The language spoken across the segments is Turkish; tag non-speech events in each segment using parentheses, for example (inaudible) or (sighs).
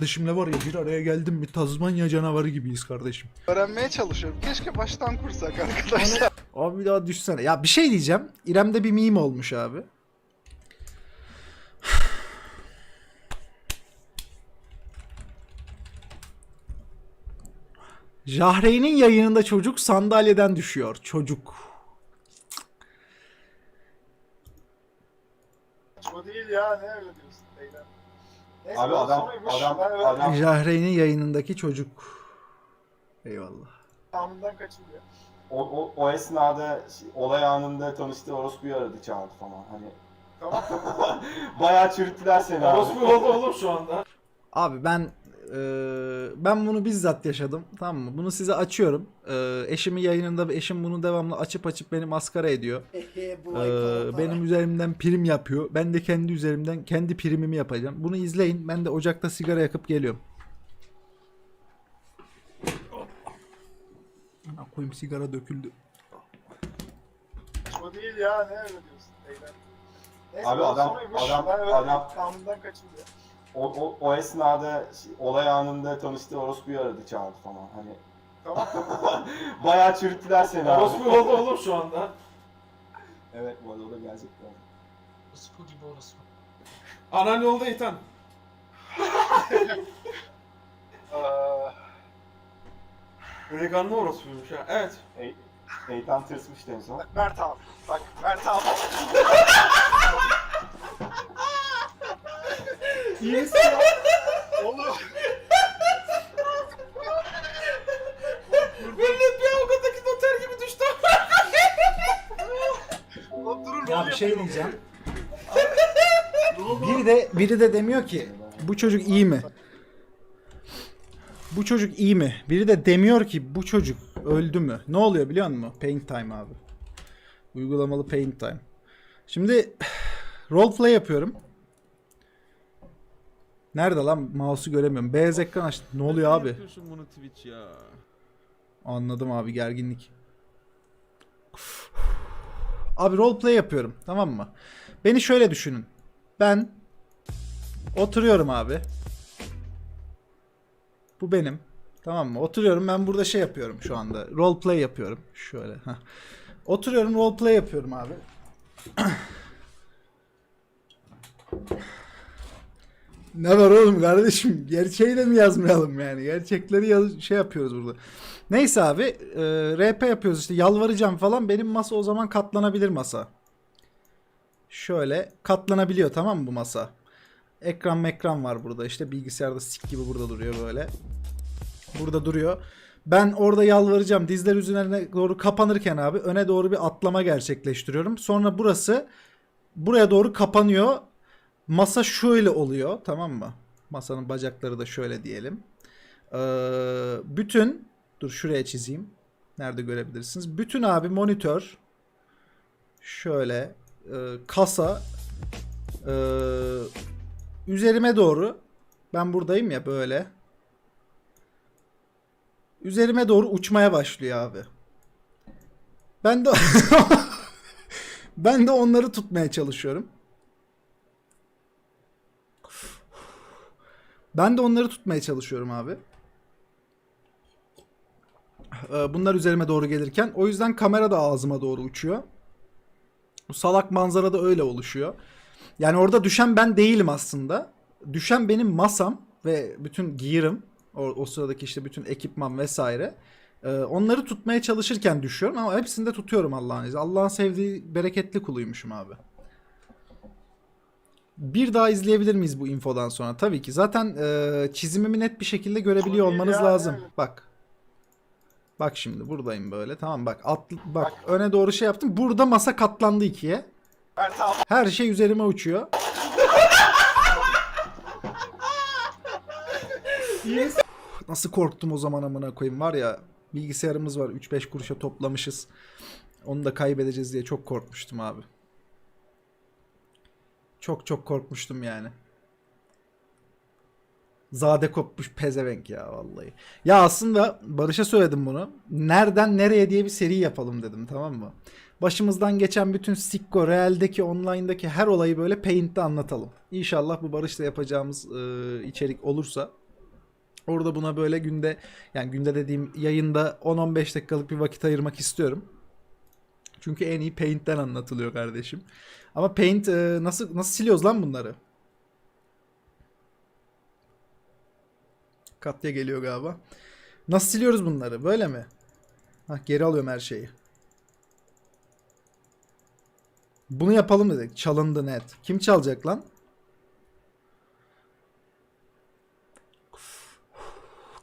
Kardeşimle var ya bir araya geldim bir Tazmanya canavarı gibiyiz kardeşim. Öğrenmeye çalışıyorum. Keşke baştan kursak arkadaşlar. Abi bir daha düşsene. Ya bir şey diyeceğim. İrem'de bir meme olmuş abi. Jahreyn'in yayınında çocuk sandalyeden düşüyor. Çocuk. Saçma değil ya ne öyle diyorsun Eylem. Neyse, Abi adam- adam- adam- Jahreyn'in yayınındaki çocuk. Eyvallah. Tamamından kaçınıyor. O, o, o esnada olay anında tanıştığı orospuyu aradı çağırdı falan. Hani Tamam. (laughs) bayağı çürüttüler seni abi. Orospu oldu oğlum şu anda. Abi ben eee, ben bunu bizzat yaşadım. Tamam mı? Bunu size açıyorum. Eee eşimin yayınında eşim bunu devamlı açıp açıp beni maskara ediyor. (laughs) Eee, benim üzerimden prim yapıyor. Ben de kendi üzerimden kendi primimi yapacağım. Bunu izleyin. Ben de ocakta sigara yakıp geliyorum. Ana koyayım sigara döküldü. Saçma değil ya ne öyle diyorsun. Neyse, Abi ben adam- adam- öyle adam- Tamamından kaçınıyor. O, o, o esnada olay anında tanıştığı orospuyu aradı çağırdı falan. Hani Tamam. (laughs) bayağı çürüttüler seni abi. Orospu oldu oğlum şu anda. Evet bu arada o da gerçekten. Orospu gibi orospu. Anan yolda İtan. Aa, (laughs) Reganlı orospuymuş ha. Evet. Eytan tırsmıştı en son. Mert abi. Bak Mert abi. İyi misin ya? Oğlum. Millet bir avukattaki noter gibi düştü. Oğlum durun Ya bir şey diyeceğim. (laughs) Biri de biri de demiyor ki bu çocuk iyi mi? Bu çocuk iyi mi? Biri de demiyor ki bu çocuk öldü mü? Ne oluyor biliyor musun? Paint time abi. Uygulamalı paint time. Şimdi (sighs) roleplay yapıyorum. Nerede lan? Mouse'u göremiyorum. Beyaz ekran açtı. Ne oluyor abi? yapıyorsun bunu Twitch ya? Anladım abi gerginlik. Abi roleplay yapıyorum tamam mı? Beni şöyle düşünün. Ben oturuyorum abi. Bu benim. Tamam mı? Oturuyorum ben burada şey yapıyorum şu anda. Roleplay yapıyorum. Şöyle. heh. Oturuyorum roleplay yapıyorum abi. (clears throat) (clears throat) Ne var oğlum kardeşim? Gerçeği de mi yazmayalım yani? Gerçekleri yaz şey yapıyoruz burada. Neyse abi e, RP yapıyoruz işte yalvaracağım falan benim masa o zaman katlanabilir masa. Şöyle katlanabiliyor tamam mı bu masa? Ekran mekran var burada işte bilgisayarda sik gibi burada duruyor böyle. Burada duruyor. Ben orada yalvaracağım dizler üzerine doğru kapanırken abi öne doğru bir atlama gerçekleştiriyorum. Sonra burası buraya doğru kapanıyor. Masa şöyle oluyor tamam mı? Masanın bacakları da şöyle diyelim. Ee, bütün dur şuraya çizeyim. Nerede görebilirsiniz? Bütün abi monitör şöyle e, kasa e, üzerime doğru ben buradayım ya böyle üzerime doğru uçmaya başlıyor abi. Ben de (laughs) ben de onları tutmaya çalışıyorum. Ben de onları tutmaya çalışıyorum abi. Ee, Bunlar üzerime doğru gelirken. O yüzden kamera da ağzıma doğru uçuyor. Bu salak manzara da öyle oluşuyor. Yani orada düşen ben değilim aslında. Düşen benim masam ve bütün gear'ım. O, o sıradaki işte bütün ekipman vesaire. Ee, onları tutmaya çalışırken düşüyorum ama hepsini de tutuyorum Allah'ın izniyle. Allah'ın sevdiği bereketli kuluymuşum abi. Bir daha izleyebilir miyiz bu infodan sonra? Tabii ki. Zaten e, çizimimi net bir şekilde görebiliyor olmanız lazım. Bak. Bak şimdi buradayım böyle. Tamam bak. At, bak öne doğru şey yaptım. Burada masa katlandı ikiye. Her şey üzerime uçuyor. (laughs) Nasıl korktum o zaman amına koyayım var ya bilgisayarımız var 3-5 kuruşa toplamışız. Onu da kaybedeceğiz diye çok korkmuştum abi. Çok çok korkmuştum yani. Zade kopmuş pezevenk ya vallahi. Ya aslında Barış'a söyledim bunu. Nereden nereye diye bir seri yapalım dedim tamam mı? Başımızdan geçen bütün Sikko, Real'deki, online'daki her olayı böyle Paint'te anlatalım. İnşallah bu Barış'la yapacağımız e, içerik olursa Orada buna böyle günde yani günde dediğim yayında 10-15 dakikalık bir vakit ayırmak istiyorum. Çünkü en iyi Paint'ten anlatılıyor kardeşim. Ama Paint e, nasıl nasıl siliyoruz lan bunları? Katya geliyor galiba. Nasıl siliyoruz bunları? Böyle mi? Hah, geri alıyorum her şeyi. Bunu yapalım dedik. Çalındı net. Kim çalacak lan?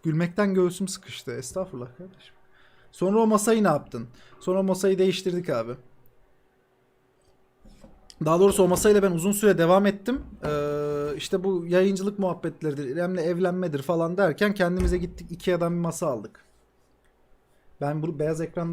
Gülmekten göğsüm sıkıştı. Estağfurullah kardeşim. Sonra o masayı ne yaptın? Sonra o masayı değiştirdik abi. Daha doğrusu o masayla ben uzun süre devam ettim. Ee, işte bu yayıncılık muhabbetleridir, İrem'le evlenmedir falan derken kendimize gittik Ikea'dan bir masa aldık. Ben bu beyaz ekranda